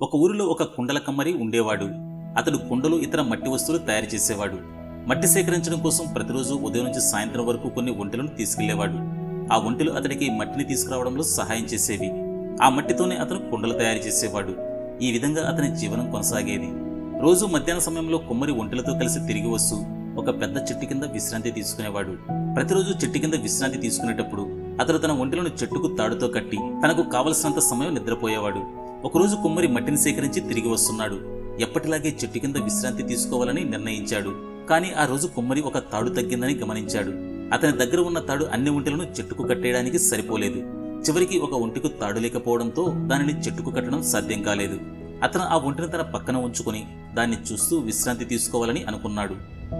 ఒక ఊరిలో ఒక కుండల కమ్మరి ఉండేవాడు. అతడు కుండలు ఇతర మట్టి వస్తువులు తయారు చేసేవాడు. మట్టి సేకరించడం కోసం ప్రతిరోజు ఉదయం నుంచి సాయంత్రం వరకు కొన్ని ఒంటెలను తీసుకెళ్ళేవాడు. ఆ ఒంటెలు అతడికి మట్టిని తీసుకురావడంలో సహాయం చేసేవి. ఆ మట్టితోనే అతను కుండలు తయారు చేసేవాడు. ఈ విధంగా అతని జీవనం కొనసాగేది. రోజు మధ్యాహ్న సమయంలో కుమ్మరి ఒంటెలతో కలిసి తిరిగి వస్తూ ఒక పెద్ద చెట్టు కింద విశ్రాంతి తీసుకునేవాడు. ప్రతిరోజు చెట్టు కింద విశ్రాంతి తీసుకునేటప్పుడు అతడు తన ఒంటెలను చెట్టుకు తాడుతో కట్టి తనకు కావలసినంత సమయం నిద్రపోయేవాడు. ఒకరోజు కుమ్మరి మట్టిని సేకరించి తిరిగి వస్తున్నాడు. ఎప్పటిలాగే చెట్టు కింద విశ్రాంతి తీసుకోవాలని నిర్ణయించాడు. కానీ ఆ రోజు కుమ్మరి ఒక తాడు తగ్గిందని గమనించాడు. అతని దగ్గర ఉన్న తాడు అన్ని ఒంటెలను చెట్టుకు కట్టేయడానికి సరిపోలేదు. చివరికి ఒక ఒంటికు తాడు లేకపోవడంతో దానిని చెట్టుకు కట్టడం సాధ్యం కాలేదు. అతను ఆ ఒంటిని తన పక్కన ఉంచుకుని దాన్ని చూస్తూ విశ్రాంతి తీసుకోవాలని అనుకున్నాడు.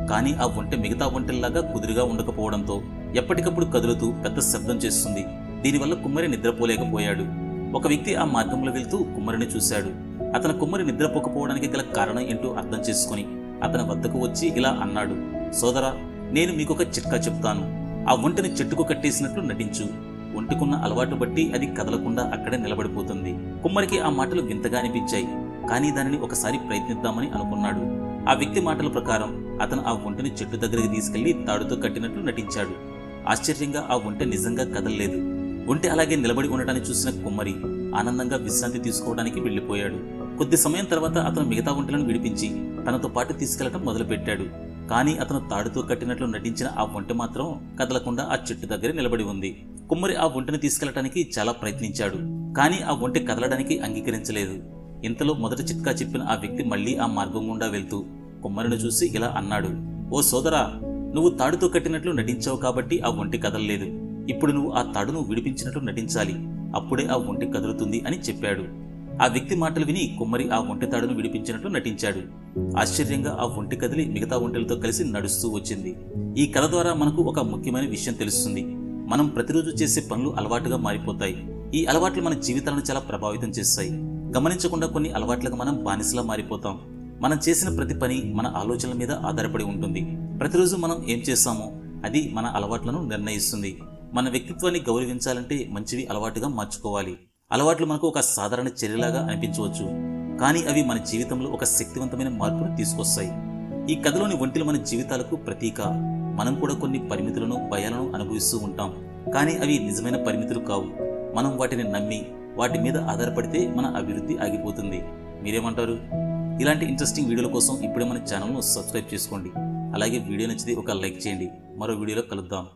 కానీ ఆ ఒంటె మిగతా ఒంటెల్లాగా కుదురుగా ఉండకపోవడంతో ఎప్పటికప్పుడు కదులుతూ పెద్ద శబ్దం చేస్తుంది. దీనివల్ల కుమ్మరి నిద్రపోలేకపోయాడు. ఒక వ్యక్తి ఆ మార్గంలో వెళ్తూ కుమ్మరిని చూశాడు. అతను కుమ్మరి నిద్రపోకపోవడానికి గల కారణం ఏంటో అర్థం చేసుకుని అతని వద్దకు వచ్చి ఇలా అన్నాడు సోదరా నేను మీకొక చిట్కా చెప్తాను. ఆ ఒంటిని చెట్టుకు కట్టేసినట్లు నటించు. ఒంటికున్న అలవాటు బట్టి అది కదలకుండా అక్కడే నిలబడిపోతుంది. కుమ్మరికి ఆ మాటలు వింతగా అనిపించాయి. కానీ దానిని ఒకసారి ప్రయత్నిద్దామని అనుకున్నాడు. ఆ వ్యక్తి మాటల ప్రకారం అతను ఆ ఒంటిని చెట్టు దగ్గరికి తీసుకెళ్ళి తాడుతో కట్టినట్లు నటించాడు. ఆశ్చర్యంగా ఆ ఒంటె నిజంగా కదలలేదు. ఒంటి అలాగే నిలబడి ఉండటాన్ని చూసిన కుమ్మరి ఆనందంగా విశ్రాంతి తీసుకోవడానికి వెళ్ళిపోయాడు. కొద్ది సమయం తర్వాత అతను మిగతా ఒంటెలను విడిపించి తనతో పాటు తీసుకెళ్ళటం మొదలుపెట్టాడు. కానీ అతను తాడుతో కట్టినట్లు నటించిన ఆ ఒంటె మాత్రం కదలకుండా ఆ చెట్టు దగ్గర నిలబడి ఉంది. కుమ్మరి ఆ ఒంటెని తీసుకెళ్ళడానికి చాలా ప్రయత్నించాడు. కానీ ఆ ఒంటె కదలడానికి అంగీకరించలేదు. ఇంతలో మొదటి చిట్కా చెప్పిన ఆ వ్యక్తి మళ్ళీ ఆ మార్గం గుండా వెళ్తూ కుమ్మరిని చూసి ఇలా అన్నాడు ఓ సోదరా నువ్వు తాడుతో కట్టినట్లు నటించావు కాబట్టి ఆ ఒంటి కదలలేదు. ఇప్పుడు నువ్వు ఆ తాడును విడిపించినట్లు నటించాలి. అప్పుడే ఆ ఒంటి కదులుతుంది అని చెప్పాడు. ఆ వ్యక్తి మాటలు విని కుమ్మరి ఆ ఒంటి తాడును విడిపించినట్లు నటించాడు. ఆశ్చర్యంగా ఆ ఒంటి కదిలి మిగతా ఒంటెలతో కలిసి నడుస్తూ వచ్చింది. ఈ కథ ద్వారా మనకు ఒక ముఖ్యమైన విషయం తెలుస్తుంది. మనం ప్రతిరోజు చేసే పనులు అలవాటుగా మారిపోతాయి. ఈ అలవాట్లు మన జీవితాలను చాలా ప్రభావితం చేస్తాయి. గమనించకుండా కొన్ని అలవాట్లకు మనం బానిసలా మారిపోతాం. మనం చేసిన ప్రతి పని మన ఆలోచనల మీద ఆధారపడి ఉంటుంది. ప్రతిరోజు మనం ఏం చేస్తామో అది మన అలవాట్లను నిర్ణయిస్తుంది. మన వ్యక్తిత్వాన్ని గౌరవించాలంటే మంచివి అలవాటుగా మార్చుకోవాలి. అలవాట్లు మనకు ఒక సాధారణ చర్యలాగా అనిపించవచ్చు. కానీ అవి మన జీవితంలో ఒక శక్తివంతమైన మార్పును తీసుకొస్తాయి. ఈ కథలోని ఒంటిలు మన జీవితాలకు ప్రతీక. మనం కూడా కొన్ని పరిమితులను భయాలను అనుభవిస్తూ ఉంటాం. కానీ అవి నిజమైన పరిమితులు కావు. మనం వాటిని నమ్మి వాటి మీద ఆధారపడితే మన అభివృద్ధి ఆగిపోతుంది. మీరేమంటారు? ఇలాంటి ఇంట్రెస్టింగ్ వీడియోల కోసం ఇప్పుడే మన ఛానల్ను సబ్స్క్రైబ్ చేసుకోండి. అలాగే వీడియో నచ్చితే ఒక లైక్ చేయండి. మరో వీడియోలో కలుద్దాం.